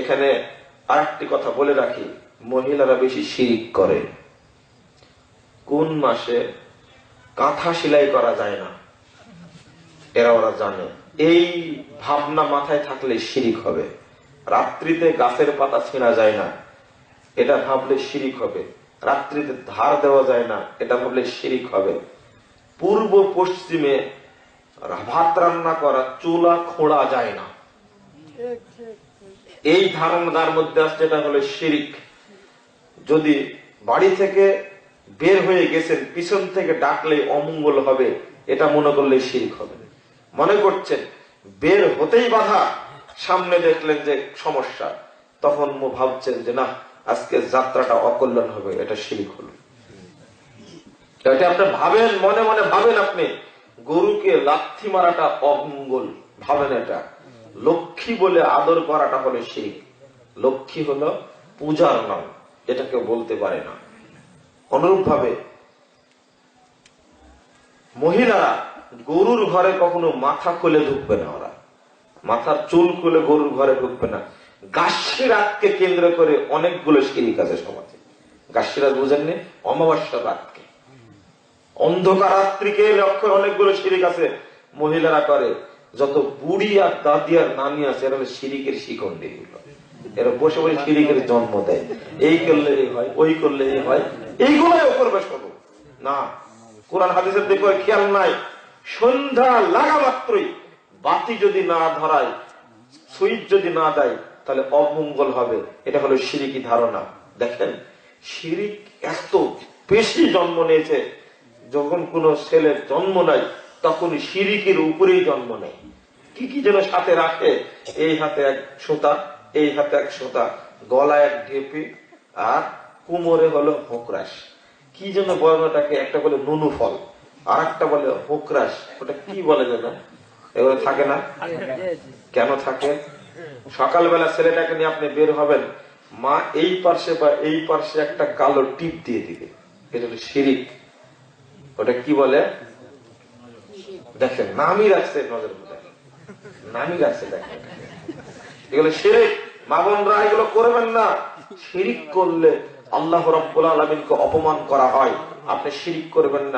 এখানে আরেকটি কথা বলে রাখি, মহিলারা বেশি শিরিক করে। কোন মাসে কাঁথা সেলাই করা যায় না? এরা ওরা জানে। এই ভাবনা মাথায় থাকলে শিরিক হবে। রাত্রিতে গাছের পাতা ছেঁড়া যায় না, এটা ভাবলে শিরিক হবে। রাত্রিতে ধার দেওয়া যায় না, এটা ভাবলে শিরিক হবে। পূর্ব পশ্চিমে ভাত রান্না করা, চুলা খোঁড়া যায় না। এই ধারণার মধ্যে আসছে এটা হলো শিরিক। যদি বাড়ি থেকে বের হয়ে গেছেন, পিছন থেকে ডাকলে অমঙ্গল হবে, এটা মনে করলে শিরিক হবে। মনে করছেন, বের হতেই বাধা, সামনে দেখলেন যে সমস্যা। তখন মো ভাবছেন যে, না, আজকে যাত্রাটা অকল্যাণ হবে, এটা শিরিক হলো। আপনি ভাবেন, মনে মনে ভাবেন আপনি, গরুকে লাথি মারাটা অমঙ্গল, ভাবেন এটা। লক্ষ্মী বলে আদর করাটা হলো শিরিক। লক্ষ্মী হলো পূজার নাম, এটা কেউ বলতে পারে না। অনুরূপ ভাবে মহিলারা গরুর ঘরে কখনো মাথা খুলে ঢুকবে না ওরা। মাথার চুল খুলে গরুর ঘরে ঢুকবে না। গাছী রাতকে কেন্দ্র করে অনেকগুলো শিরিক আছে সমাজে। গাছী রাত বুঝেননি? অমাবস্যা রাতকে। অন্ধকার রাত্রিকে লক্ষ্য অনেকগুলো শিরিক আছে মহিলারা করে। যত বুড়ি আর দাদি আর নানি আছে এরা হলো শিরিকের এরা বসে বসে শিরিকের জন্ম দেয়। এই করলে হয়, ওই করলে হয়, এইগুলোই করবে। শুধু না, কোরআন হাদিসের দেখো খেয়াল নাই। সন্ধ্যা লাগা মাত্রই বাতি যদি না ধরায়, সুইচ যদি না দেয়, তাহলে অমঙ্গল হবে। এটা হলো শিরিকি ধারণা। দেখেন, শিরিক এত বেশি জন্ম নিয়েছে, যখন কোন ছেলের জন্ম নেয় তখন শিরিকের উপরেই জন্ম নেয়। কি কি যেন সাথে রাখে, এই হাতে এক সুতা, এই হাতে এক সুতা, গলায় এক ঢেপি, আর কোমরে হলো হোকরাস কি যেন বলে ওটাকে একটা বলে নুনু ফল আর একটা বলে হোকরাস ওটা কি বলে যেন? এগুলো থাকে না? কেন থাকে? সকালবেলা ছেলেটাকে নিয়ে আপনি বের হবেন, মা এই পার্শ্বে বা এই পার্শ্বে একটা কালো টিপ দিয়ে দিবে। এটা শিরিক। ওটা কি বলে? দেখেন, নামই রাখছে নজর নামই রাখছে দেখেন। এগুলো শিরিক। মা বোনরা এগুলো করবেন না। শিরিক করলে আল্লাহ রব্বুল আলমিনকে অপমান করা হয়। আপনি শিরিক করবেন না।